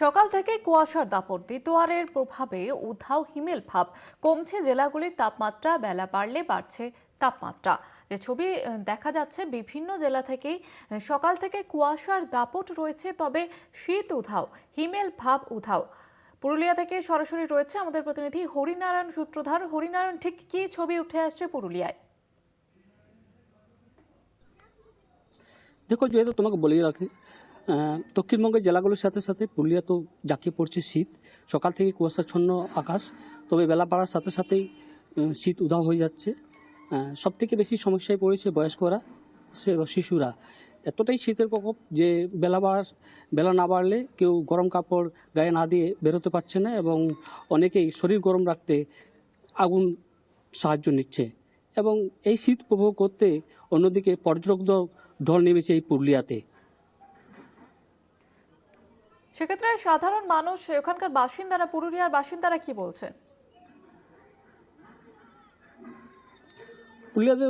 সকাল থেকে কুয়াশার দাপট দ্বিতীয়ারের প্রভাবে উধাও হিমেল ভাব। কমছে জেলাগুলির তাপমাত্রা, বেলা বাড়লে বাড়ছে তাপমাত্রা। যে ছবি দেখা যাচ্ছে বিভিন্ন জেলা থেকেই। সকাল থেকে কুয়াশার দাপট রয়েছে, তবে শীত উধাও, হিমেল ভাব উধাও। পুরুলিয়া থেকে সরাসরি রয়েছে আমাদের প্রতিনিধি হরিনারায়ণ সূত্রধার। হরিনারায়ণ, ঠিক কী ছবি উঠে আসছে পুরুলিয়ায়? দেখো যেহেতু তোমাকে বলেই রাখি দক্ষিণবঙ্গের জেলাগুলোর সাথে সাথে পুরুলিয়া তো জাঁকিয়ে পড়ছে শীত। সকাল থেকে কুয়াশাচ্ছন্ন আকাশ, তবে বেলা বাড়ার সাথে সাথেই শীত উধাও হয়ে যাচ্ছে। সব থেকে বেশি সমস্যায় পড়েছে বয়স্করা শিশুরা। এতটাই শীতের প্রকোপ যে বেলা বাড়ার, বেলা না বাড়লে কেউ গরম কাপড় গায়ে না দিয়ে বেরোতে পারছে না এবং অনেকেই শরীর গরম রাখতে আগুন সাহায্য নিচ্ছে। এবং এই শীত উপভোগ করতে অন্যদিকে পর্যটকদের ঢল নেমেছে এই পুরুলিয়াতে। সেক্ষেত্রে সাধারণ মানুষ ওখানকার বাসিন্দারা পুরুলিয়ার বাসিন্দারা কি বলছেন? পুরুলিয়াতে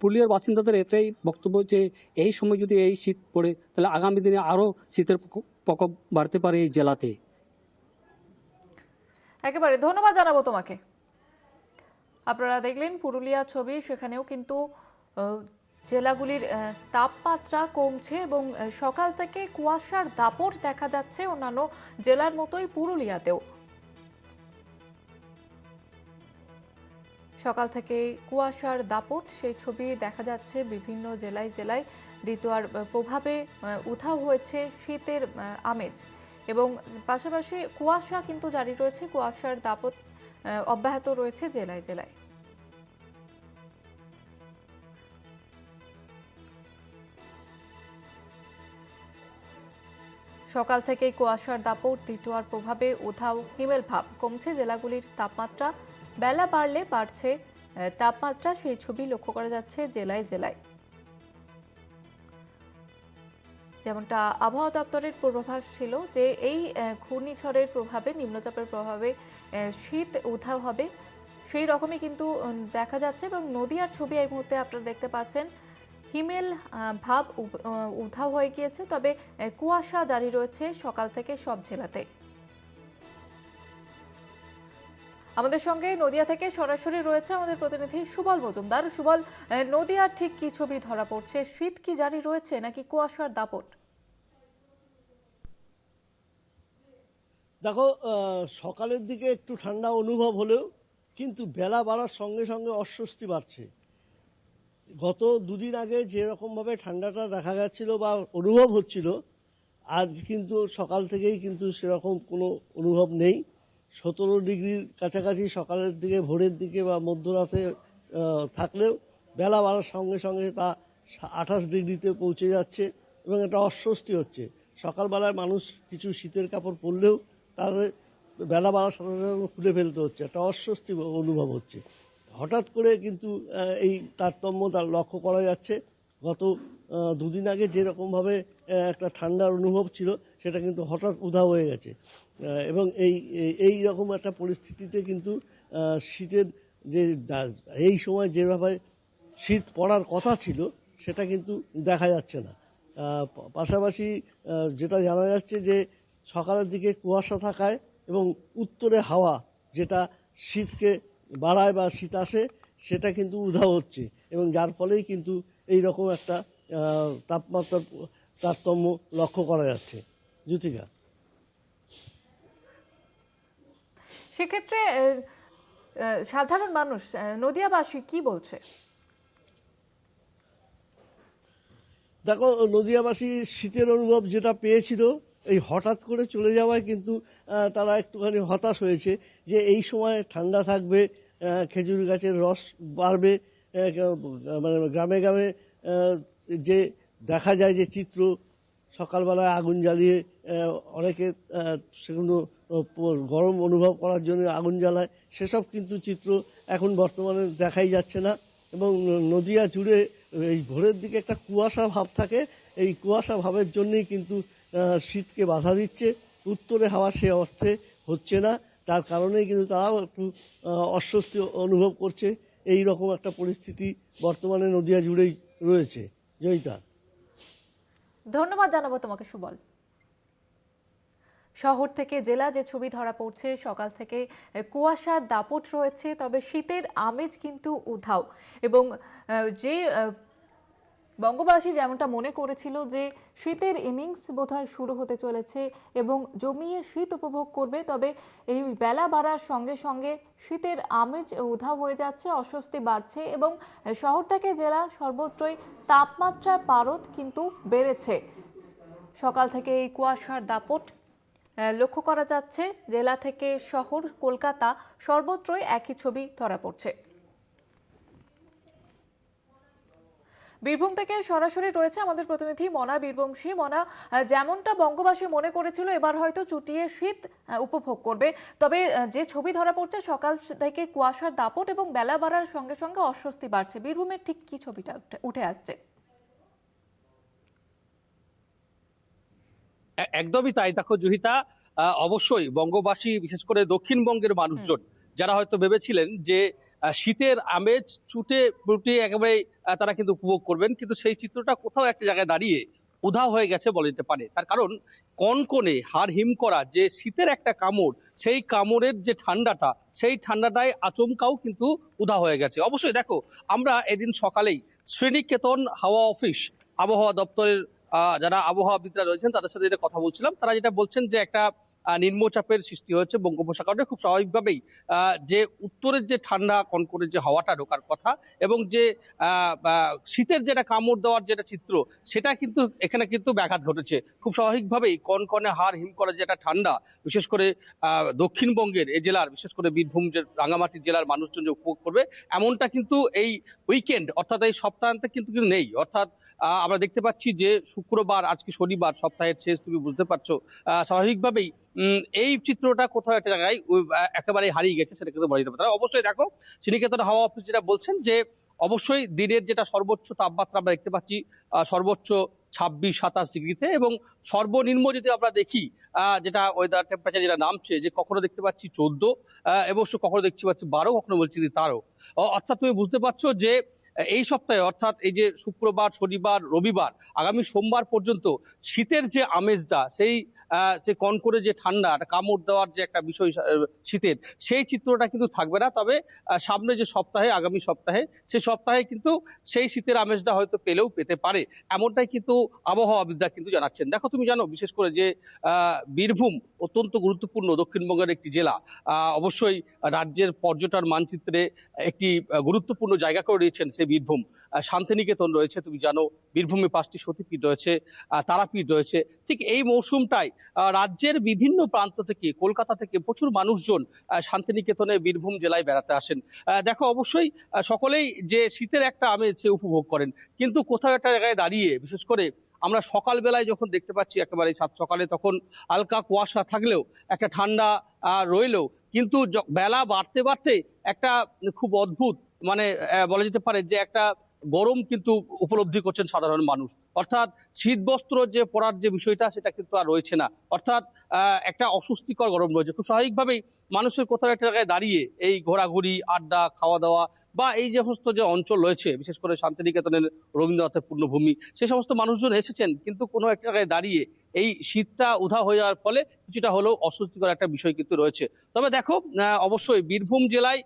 পুরুলিয়ার বাসিন্দাদের এটাই বক্তব্য যে এই সময় যদি এই শীত পড়ে তাহলে আগামী দিনে আরও শীতের প্রকোপ- বাড়তে পারে এই জেলাতে। একেবারে ধন্যবাদ জানাব তোমাকে। আপনারা দেখলেন পুরুলিয়া ছবি সেখানেও কিন্তু জেলাগুলির তাপমাত্রা কমছে এবং সকাল থেকে কুয়াশার দাপট দেখা যাচ্ছে অন্যান্য জেলার মতোই পুরুলিয়াতেও। সকাল থেকে কুয়াশার দাপট, সেই ছবি দেখা যাচ্ছে বিভিন্ন জেলায় জেলায়। দ্বিতীয়ার প্রভাবে উধাও হয়েছে শীতের আমেজ এবং পাশাপাশি কুয়াশা কিন্তু জারি রয়েছে, কুয়াশার দাপট অব্যাহত রয়েছে জেলায় জেলায়। সকাল থেকেই কুয়াশার দাপট দ্বিতীয়ার প্রভাবে উধাও হিমেল ভাব। কমছে জেলাগুলির তাপমাত্রা। বেলা বাড়লে বাড়ছে তাপমাত্রা, সেই ছবি লক্ষ্য করা যাচ্ছে জেলায় জেলায়। যেমনটা আবহাওয়া দপ্তরের পূর্বাভাস ছিল যে এই ঘূর্ণিঝড়ের প্রভাবে, নিম্নচাপের প্রভাবে শীত উধাও হবে। সেই রকমই কিন্তু দেখা যাচ্ছে এবং নদিয়ার ছবি এই মুহূর্তে আপনারা দেখতে পাচ্ছেন। হিমেল ভাব উধাও হয়ে গিয়েছে, তবে কুয়াশা জারি রয়েছে সকাল থেকে সব জেলাতে। আমাদের সঙ্গে নদিয়া থেকে সরাসরি রয়েছে আমাদের প্রতিনিধি সুবল মজুমদার। সুবল নদিয়ার ঠিক কি ছবি ধরা পড়ছে? শীত কি জারি রয়েছে নাকি কুয়াশার দাপট? দেখো সকালের দিকে একটু ঠান্ডা অনুভব হলেও কিন্তু বেলা বাড়ার সঙ্গে সঙ্গে অস্বস্তি বাড়ছে। গত দুদিন আগে যেরকমভাবে ঠান্ডাটা দেখা যাচ্ছিল বা অনুভব হচ্ছিল, আজ কিন্তু সকাল থেকেই কিন্তু সেরকম কোনো অনুভব নেই। সতেরো ডিগ্রির কাছাকাছি সকালের দিকে, ভোরের দিকে বা মধ্যরাতে থাকলেও বেলা বাড়ার সঙ্গে সঙ্গে তা আঠাশ ডিগ্রিতে পৌঁছে যাচ্ছে এবং এটা অস্বস্তি হচ্ছে। সকালবেলায় মানুষ কিছু শীতের কাপড় পরলেও তাদের বেলা বাড়ার সাথে সাথে খুলে ফেলতে হচ্ছে। একটা অস্বস্তি অনুভব হচ্ছে। হঠাৎ করে কিন্তু এই তারতম্য তার লক্ষ্য করা যাচ্ছে। গত দুদিন আগে যেরকমভাবে একটা ঠান্ডার অনুভব ছিল, সেটা কিন্তু হঠাৎ উধাও হয়ে গেছে। এবং এই- এই রকম একটা পরিস্থিতিতে কিন্তু শীতের যে এই সময় যেভাবে শীত পড়ার কথা ছিল, সেটা কিন্তু দেখা যাচ্ছে না। পাশাপাশি যেটা জানা যাচ্ছে যে, সকালের দিকে কুয়াশা থাকায় এবং উত্তরে হাওয়া, যেটা শীতকে বাড়ায় বা শীত আসে সেটা কিন্তু উধা হচ্ছে। এবং যার ফলেই কিন্তু এই রকম একটা তাপমাত্রার তারতম্য লক্ষ্য করা যাচ্ছে। জ্যোতিকা সেক্ষেত্রে সাধারণ মানুষ নদিয়াবাসী কি বলছে? দেখো নদিয়াবাসী শীতের অনুভব যেটা পেয়েছিল এই হঠাৎ করে চলে যাওয়ায় কিন্তু তারা একটুখানি হতাশ হয়েছে যে এই সময় ঠান্ডা থাকবে খেজুর গাছের রস বাড়বে মানে গ্রামে গ্রামে যে দেখা যায় যে চিত্র, সকালবেলায় আগুন জ্বালিয়ে অনেকে সেগুলো গরম অনুভব করার জন্য আগুন জ্বালায়। সেসব কিন্তু চিত্র এখন বর্তমানে দেখাই যাচ্ছে না এবং নদিয়া জুড়ে এই ভোরের দিকে একটা কুয়াশা ভাব থাকে। এই কুয়াশা ভাবের জন্যই কিন্তু শীতকে বাধা দিচ্ছে। উত্তরে হাওয়া সে অর্থে হচ্ছে না। তার কারণেই কিন্তু তারাও একটু অস্বস্তি অনুভব করছে। এই রকম একটা পরিস্থিতি বর্তমানে নদিয়া জুড়েই রয়েছে। জয়িতা ধন্যবাদ জানাব তোমাকে, সুবল। শহর থেকে জেলা যে ছবি ধরা পড়ছে, সকাল থেকে কুয়াশার দাপট রয়েছে, তবে শীতের আমেজ কিন্তু উধাও। এবং যে বঙ্গবাসী যেমনটা মনে করেছিল যে শীতের ইনিংস বোধহয় শুরু হতে চলেছে এবং জমিয়ে শীত উপভোগ করবে, তবে এই বেলা বাড়ার সঙ্গে সঙ্গে শীতের আমেজ উধাও হয়ে যাচ্ছে, অস্বস্তি বাড়ছে এবং শহর থেকে জেলা সর্বত্রই তাপমাত্রার পারদ কিন্তু বেড়েছে। সকাল থেকে এই কুয়াশার দাপট লক্ষ্য করা যাচ্ছে, জেলা থেকে শহর কলকাতা সর্বত্রই একই ছবি ধরা পড়ছে। বীরভূম থেকে সরাসরি রয়েছে আমাদের প্রতিনিধি মনা বীরবংশী। মনা যেমনটা বঙ্গবাসী মনে করেছিল এবার হয়তো চুটিয়ে শীত উপভোগ করবে। তবে যে ছবি ধরা পড়ছে সকাল থেকে কুয়াশার দাপট এবং বেলা বাড়ার সঙ্গে সঙ্গে অস্বস্তি বাড়ছে। বীরভূমের ঠিক কি ছবিটা উঠে- আসছে? একদমই তাই। দেখো জুহিতা অবশ্যই বঙ্গবাসী বিশেষ করে দক্ষিণবঙ্গের মানুষজন যারা হয়তো ভেবেছিলেন যে শীতের আমেজ ছুটে ফুটে একেবারে তারা কিন্তু উপভোগ করবেন। কিন্তু সেই চিত্রটা কোথাও একটা জায়গায় দাঁড়িয়ে উধাও হয়ে গেছে বলা যেতে পারে। তার কারণ, কনকনে হাড় হিম করা যে শীতের একটা কামড়, সেই কামড়ের যে ঠান্ডাটা, সেই ঠান্ডাটায় আচমকাও কিন্তু উধা হয়ে গেছে। অবশ্যই দেখো, আমরা এদিন সকালেই শ্রেণীকেতন হাওয়া অফিস, আবহাওয়া দপ্তরের যারা আবহাওয়াবিদরা রয়েছেন, তাদের সাথে যেটা কথা বলছিলাম, তারা যেটা বলছেন যে একটা নিম্নচাপের সৃষ্টি হয়েছে বঙ্গোপসাগরে খুব স্বাভাবিকভাবেই। যে উত্তরের যে ঠান্ডা, কনকনে যে হাওয়াটা ঢোকার কথা এবং যে শীতের যেটা কামড় দেওয়ার যেটা চিত্র, সেটা কিন্তু এখানে কিন্তু ব্যাঘাত ঘটেছে। খুব স্বাভাবিকভাবেই কনকনে হার হিম করা যে একটা ঠান্ডা, বিশেষ করে দক্ষিণবঙ্গের এই জেলার, বিশেষ করে বীরভূম যে রাঙামাটি জেলার মানুষজন যে উপভোগ করবে, এমনটা কিন্তু এই উইকেন্ড অর্থাৎ এই সপ্তাহান্তে কিন্তু কিন্তু নেই। অর্থাৎ আমরা দেখতে পাচ্ছি যে শুক্রবার, আজকে শনিবার, সপ্তাহের শেষ, তুমি বুঝতে পারছ। স্বাভাবিকভাবেই এই চিত্রটা কোথাও একটা জায়গায় উই- আহ, একেবারে হারিয়ে গেছে সেটা কিন্তু বলা যেতে পারে। অবশ্যই দেখো শ্রীনিকেতন হাওয়া অফিস যেটা বলছেন যে অবশ্যই দিনের যেটা সর্বোচ্চ তাপমাত্রা আমরা দেখতে পাচ্ছি সর্বোচ্চ ছাব্বিশ সাতাশ ডিগ্রিতে এবং সর্বনিম্ন যদি আমরা দেখি যেটা ওয়েদার টেম্পারেচার যেটা নামছে যে কখনো দেখতে পাচ্ছি চোদ্দ এবং কখনো দেখতে পাচ্ছি বারো কখনো বলছি তেরো। অর্থাৎ তুমি বুঝতে পারছ যে এই সপ্তাহে অর্থাৎ এই যে শুক্রবার শনিবার রবিবার আগামী সোমবার পর্যন্ত শীতের যে আমেজটা সেই আহ, যে কনকনে যে ঠান্ডা কামড় দেওয়ার যে একটা বিষয় শীতের সেই চিত্রটা কিন্তু থাকবে না। তবে সামনে যে সপ্তাহে আগামী সপ্তাহে সেই সপ্তাহে কিন্তু সেই শীতের আমেজটা হয়তো পেলেও পেতে পারে। এমনটাই কিন্তু আবহাওয়াবিদরা কিন্তু জানাচ্ছেন। দেখো তুমি জানো বিশেষ করে যে বীরভূম অত্যন্ত গুরুত্বপূর্ণ দক্ষিণবঙ্গের একটি জেলা। অবশ্যই রাজ্যের পর্যটন মানচিত্রে একটি গুরুত্বপূর্ণ জায়গা করে রয়েছেন সেই বীরভূম। শান্তিনিকেতন রয়েছে, তুমি জানো, বীরভূমে পাঁচটি সতীপীঠ রয়েছে তারাপীঠ রয়েছে। ঠিক এই মৌসুমটাই রাজ্যের বিভিন্ন প্রান্ত থেকে, কলকাতা থেকে প্রচুর মানুষজন শান্তিনিকেতনে বীরভূম জেলায় বেড়াতে আসেন। দেখো, অবশ্যই সকলেই যে শীতের একটা আমেজ সে উপভোগ করেন। কিন্তু কোথাও একটা জায়গায় দাঁড়িয়ে, বিশেষ করে আমরা সকালবেলায় যখন দেখতে পাচ্ছি একেবারে সাত সকালে তখন হালকা কুয়াশা থাকলেও, একটা ঠান্ডা রইলেও, কিন্তু বেলা বাড়তে বাড়তে একটা খুব অদ্ভুত মানে বলা যেতে পারে যে একটা গরম কিন্তু উপলব্ধি করছেন সাধারণ মানুষ। অর্থাৎ শীত বস্ত্র যে পরার যে বিষয়টা, সেটা কিন্তু আর রয়েছে না। অর্থাৎ একটা অস্বস্তিকর গরম রয়েছে। খুব স্বাভাবিকভাবেই মানুষের কোথাও একটা জায়গায় দাঁড়িয়ে এই ঘোরাঘুরি, আড্ডা খাওয়া দাওয়া বা এই যে সমস্ত যে অঞ্চল রয়েছে, বিশেষ করে শান্তিনিকেতনের রবীন্দ্রনাথের পূর্ণভূমি, সে সমস্ত মানুষজন এসেছেন, কিন্তু কোনো একটা জায়গায় দাঁড়িয়ে এই শীতটা উধা হয়ে যাওয়ার ফলে কিছুটা হলেও অস্বস্তিকর একটা বিষয় কিন্তু রয়েছে। তবে দেখো অবশ্যই বীরভূম জেলায়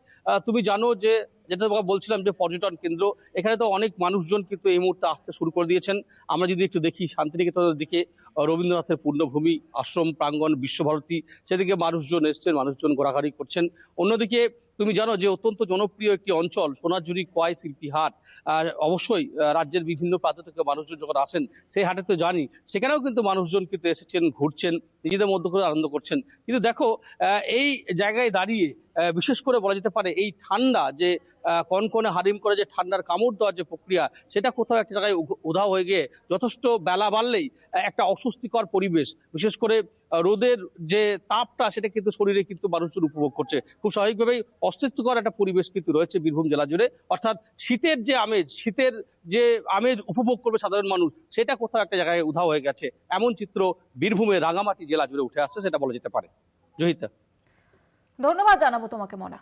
তুমি জানো যে, যেটা তোমাকে বলছিলাম যে পর্যটন কেন্দ্র, এখানে তো অনেক মানুষজন কিন্তু এই মুহূর্তে আসতে শুরু করে দিয়েছেন। আমরা যদি একটু দেখি শান্তিনিকেতনের দিকে রবীন্দ্রনাথের পূর্ণভূমি, আশ্রম, প্রাঙ্গণ, বিশ্বভারতী, সেদিকে মানুষজন এসছেন, মানুষজন ঘোরাঘুরি করছেন। অন্যদিকে তুমি জানো যে অত্যন্ত জনপ্রিয় একটি অঞ্চল, সোনাঝুরি কয় শিল্পী হাট। আর অবশ্যই রাজ্যের বিভিন্ন প্রান্ত থেকে মানুষজন যখন আসেন, সেই হাটে তো জানি, সেখানেও কিন্তু মানুষজন কিন্তু এসেছেন ঘুরছেন নিজেদের মধ্যে করে আনন্দ করছেন। কিন্তু দেখো এই জায়গায় দাঁড়িয়ে বিশেষ করে বলা যেতে পারে এই ঠান্ডা যে কনকনে হারিম করে যে ঠান্ডার কামড় দেওয়ার যে প্রক্রিয়া, সেটা কোথাও একটা জায়গায় উধাও হয়ে গিয়ে যথেষ্ট বেলা বাড়লেই একটা অস্বস্তিকর পরিবেশ। বিশেষ করে রোদের যে তাপটা, সেটা কিন্তু শরীরে কিন্তু মানুষজন উপভোগ করছে। খুব স্বাভাবিকভাবেই অস্বস্তিকর একটা পরিবেশ কিন্তু রয়েছে বীরভূম জেলা জুড়ে। অর্থাৎ শীতের যে আমেজ, শীতের যে আমেজ উপভোগ করবে সাধারণ মানুষ, সেটা কোথাও একটা জায়গায় উধাও হয়ে গেছে। এমন চিত্র বীরভূমের রাঙামাটি জেলা জুড়ে উঠে আসছে, সেটা বলা যেতে পারে। জহিতা। ধন্যবাদ জানাব তোমাকে মনা।